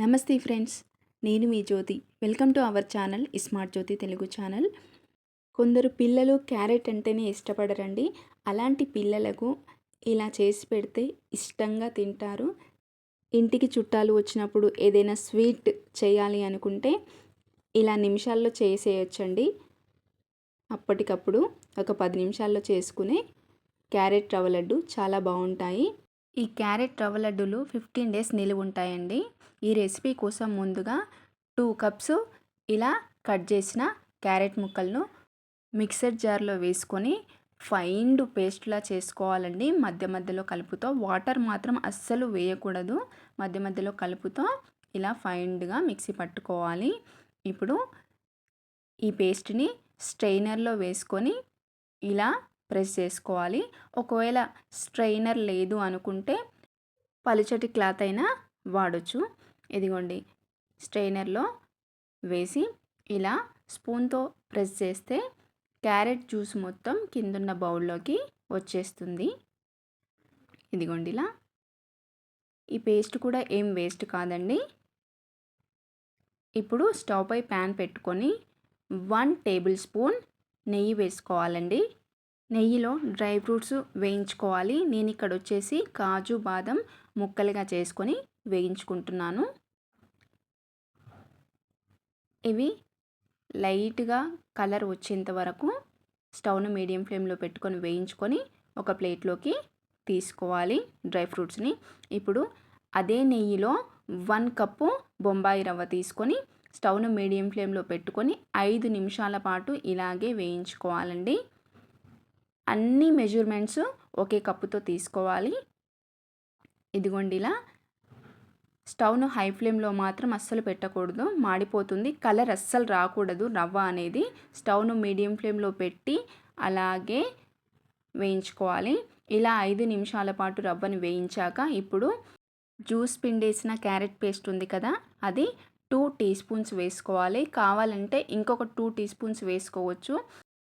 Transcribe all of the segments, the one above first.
నమస్తే ఫ్రెండ్స్ నేను మీ Jyothi. Welcome to our channel smart Jyothi Telugu channel. కొందరు పిల్లలు క్యారెట్ అంటేనే ఇష్టపడరండి. అలాంటి పిల్లలకు ఇలా చేసి పెడితే ఇష్టంగా తింటారు. ఇంటికి చుట్టాలు వచ్చినప్పుడు ఏదైనా స్వీట్ చేయాలి అనుకుంటే ఇలా నిమిషాల్లో చేసేయచ్చండి. అప్పటికప్పుడు ఒక పది నిమిషాల్లో చేసుకునే క్యారెట్ రవ్వ లడ్డు చాలా బాగుంటాయి. ఈ క్యారెట్ రవ్వ లడ్డులు ఫిఫ్టీన్ డేస్ నిలువ ఉంటాయండి ఈ రెసిపీ కోసం ముందుగా టూ కప్స్ ఇలా కట్ చేసిన క్యారెట్ ముక్కలను మిక్సర్ జార్లో వేసుకొని ఫైండ్ పేస్ట్లా చేసుకోవాలండి. మధ్య మధ్యలో కలుపుతో వాటర్ మాత్రం అస్సలు వేయకూడదు. మధ్య మధ్యలో కలుపుతో ఇలా ఫైండ్గా మిక్సీ పట్టుకోవాలి. ఇప్పుడు ఈ పేస్ట్ని స్ట్రైనర్లో వేసుకొని ఇలా ప్రెస్ చేసుకోవాలి. ఒకవేళ స్ట్రైనర్ లేదు అనుకుంటే పలుచటి క్లాత్ అయినా వాడచ్చు. ఇదిగోండి స్ట్రైనర్లో వేసి ఇలా స్పూన్తో ప్రెస్ చేస్తే క్యారెట్ జ్యూస్ మొత్తం కిందున్న బౌల్లోకి వచ్చేస్తుంది. ఇదిగోండి ఇలా. ఈ పేస్ట్ కూడా ఏం వేస్ట్ కాదండి. ఇప్పుడు స్టవ్ పై ప్యాన్ పెట్టుకొని వన్ టేబుల్ స్పూన్ నెయ్యి వేసుకోవాలండి. నెయ్యిలో డ్రై ఫ్రూట్స్ వేయించుకోవాలి. నేను ఇక్కడ వచ్చేసి కాజు బాదం ముక్కలుగా చేసుకొని వేయించుకుంటున్నాను. ఇవి లైట్గా కలర్ వచ్చేంత వరకు స్టవ్ను మీడియం ఫ్లేమ్లో పెట్టుకొని వేయించుకొని ఒక ప్లేట్లోకి తీసుకోవాలి డ్రై ఫ్రూట్స్ని. ఇప్పుడు అదే నెయ్యిలో వన్ కప్పు బొంబాయి రవ్వ తీసుకొని స్టవ్ను మీడియం ఫ్లేమ్లో పెట్టుకొని ఐదు నిమిషాల పాటు ఇలాగే వేయించుకోవాలండి. అన్ని మెజర్మెంట్స్ ఒకే కప్పుతో తీసుకోవాలి. ఇదిగోండి ఇలా. స్టవ్ను హై ఫ్లేమ్లో మాత్రం అస్సలు పెట్టకూడదు. మాడిపోతుంది. కలర్ అస్సలు రాకూడదు రవ్వ అనేది. స్టవ్ను మీడియం ఫ్లేమ్లో పెట్టి అలాగే వేయించుకోవాలి. ఇలా ఐదు నిమిషాల పాటు రవ్వను వేయించాక ఇప్పుడు జ్యూస్ పిండేసిన క్యారెట్ పేస్ట్ ఉంది కదా అది టూ టీ స్పూన్స్ వేసుకోవాలి. కావాలంటే ఇంకొక టూ టీ స్పూన్స్ వేసుకోవచ్చు.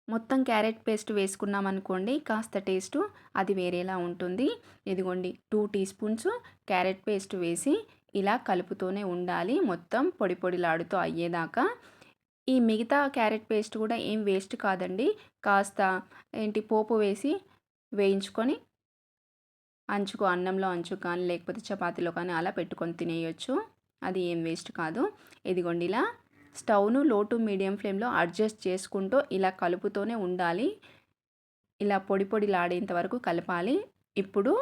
మొత్తం క్యారెట్ పేస్ట్ వేసుకున్నాం అనుకోండి కాస్త టేస్ట్ అది వేరేలా ఉంటుంది. ఇదిగోండి two teaspoons carrot paste వేసి ఇలా కలుపుతూనే ఉండాలి. మొత్తం పొడి పొడిలాడుతూ అయ్యేదాకా. ఈ మిగతా క్యారెట్ పేస్ట్ కూడా ఏం వేస్ట్ కాదండి. కాస్త ఏంటి పోపు వేసి వేయించుకొని అంచుకు అన్నంలో అంచు కానీ లేకపోతే చపాతీలో కానీ అలా పెట్టుకొని తినేయచ్చు. అది ఏం వేస్ట్ కాదు. ఇదిగోండి ఇలా స్టవ్ను లో టు మీడియం ఫ్లేమ్లో అడ్జస్ట్ చేసుకుంటూ ఇలా కలుపుతూనే ఉండాలి. ఇలా పొడి పొడిలాడేంత వరకు కలపాలి. ఇప్పుడు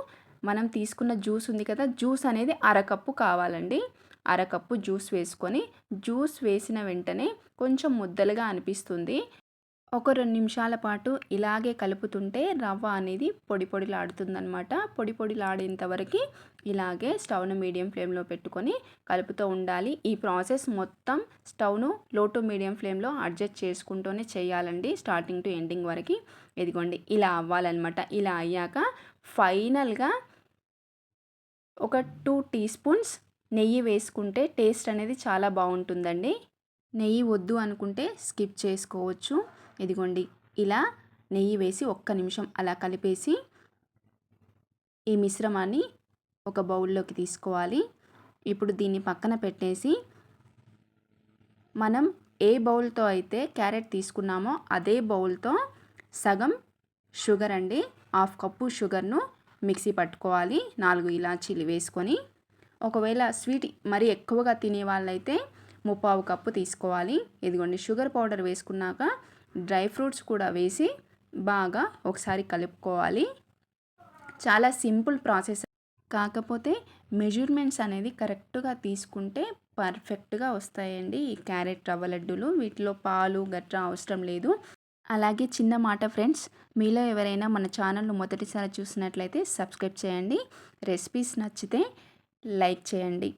మనం తీసుకున్న జ్యూస్ ఉంది కదా జ్యూస్ అనేది అరకప్పు కావాలండి. అరకప్పు జ్యూస్ వేసుకొని జ్యూస్ వేసిన వెంటనే కొంచెం ముద్దలుగా అనిపిస్తుంది. ఒక రెండు నిమిషాల పాటు ఇలాగే కలుపుతుంటే రవ్వ అనేది పొడి పొడిలాడుతుందనమాట పొడి పొడిలాడేంత వరకు ఇలాగే స్టవ్ను మీడియం ఫ్లేమ్లో పెట్టుకొని కలుపుతూ ఉండాలి. ఈ ప్రాసెస్ మొత్తం స్టవ్ను లో టు మీడియం ఫ్లేమ్లో అడ్జస్ట్ చేసుకుంటూనే చేయాలండి. స్టార్టింగ్ టు ఎండింగ్ వరకు. ఇదిగోండి ఇలా అవ్వాలన్నమాట. ఇలా అయ్యాక ఫైనల్గా ఒక టూ టీ స్పూన్స్ నెయ్యి వేసుకుంటే టేస్ట్ అనేది చాలా బాగుంటుందండి. నెయ్యి వద్దు అనుకుంటే స్కిప్ చేసుకోవచ్చు. ఇదిగోండి. ఇలా నెయ్యి వేసి ఒక్క నిమిషం అలా కలిపేసి ఈ మిశ్రమాన్ని ఒక బౌల్లోకి తీసుకోవాలి. ఇప్పుడు దీన్ని పక్కన పెట్టేసి మనం ఏ బౌల్తో అయితే క్యారెట్ తీసుకున్నామో అదే బౌల్తో సగం షుగర్ అండి హాఫ్ కప్పు షుగర్ను మిక్సీ పట్టుకోవాలి. నాలుగు ఇలాచీలు వేసుకొని ఒకవేళ స్వీట్ మరీ ఎక్కువగా తినే వాళ్ళైతే ముప్పావు కప్పు తీసుకోవాలి. ఇదిగోండి షుగర్ పౌడర్ వేసుకున్నాక డ్రై ఫ్రూట్స్ కూడా వేసి బాగా ఒకసారి కలుపుకోవాలి. చాలా సింపుల్ ప్రాసెస్. కాకపోతే మెజర్మెంట్స్ అనేది కరెక్ట్గా తీసుకుంటే పర్ఫెక్ట్గా వస్తాయండి ఈ క్యారెట్ రవ్వ లడ్డూలు. వీటిలో పాలు గట్రా అవసరం లేదు. అలాగే చిన్న మాట ఫ్రెండ్స్ మీలో ఎవరైనా మన ఛానల్ను మొదటిసారి చూసినట్లయితే సబ్స్క్రైబ్ చేయండి. రెసిపీస్ నచ్చితే లైక్ చేయండి.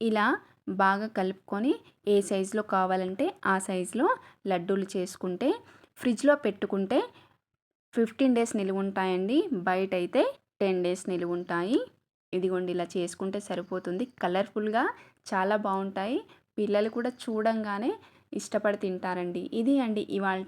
ఇలా బాగా కలుపుకొని ఏ సైజులో కావాలంటే ఆ సైజులో లడ్డూలు చేసుకుంటే ఫ్రిడ్జ్లో పెట్టుకుంటే ఫిఫ్టీన్ డేస్ నిలువ ఉంటాయండి. బయట అయితే టెన్ డేస్ నిలువ ఉంటాయి. ఇదిగోండి ఇలా చేసుకుంటే సరిపోతుంది. కలర్ఫుల్గా చాలా బాగుంటాయి. పిల్లలు కూడా చూడంగానే ఇష్టపడి తింటారండి. ఇది అండి ఇవాళ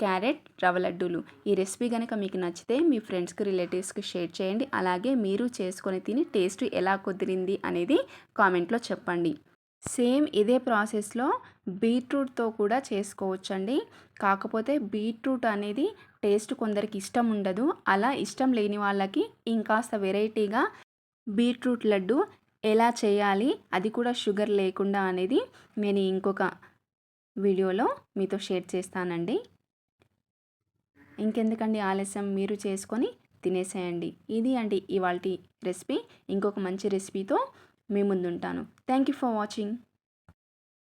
క్యారెట్ రవ లడ్డూలు. ఈ రెసిపీ కనుక మీకు నచ్చితే మీ ఫ్రెండ్స్కి రిలేటివ్స్కి షేర్ చేయండి. అలాగే మీరు చేసుకొని తిని టేస్ట్ ఎలా కుదిరింది అనేది కామెంట్లో చెప్పండి. సేమ్ ఇదే ప్రాసెస్లో బీట్రూట్తో కూడా చేసుకోవచ్చండి. కాకపోతే బీట్రూట్ అనేది టేస్ట్ కొందరికి ఇష్టం ఉండదు. అలా ఇష్టం లేని వాళ్ళకి ఇంకాస్త వెరైటీగా బీట్రూట్ లడ్డు ఎలా చేయాలి అది కూడా షుగర్ లేకుండా అనేది నేను ఇంకొక వీడియోలో మీతో షేర్ చేస్తానండి. ఇంకెందుకండి ఆలస్యం? మీరు చేసుకొని తినేసేయండి. ఇది అండి ఇవాళ రెసిపీ. ఇంకొక మంచి రెసిపీతో మీ ముందుంటాను. Thank you for watching.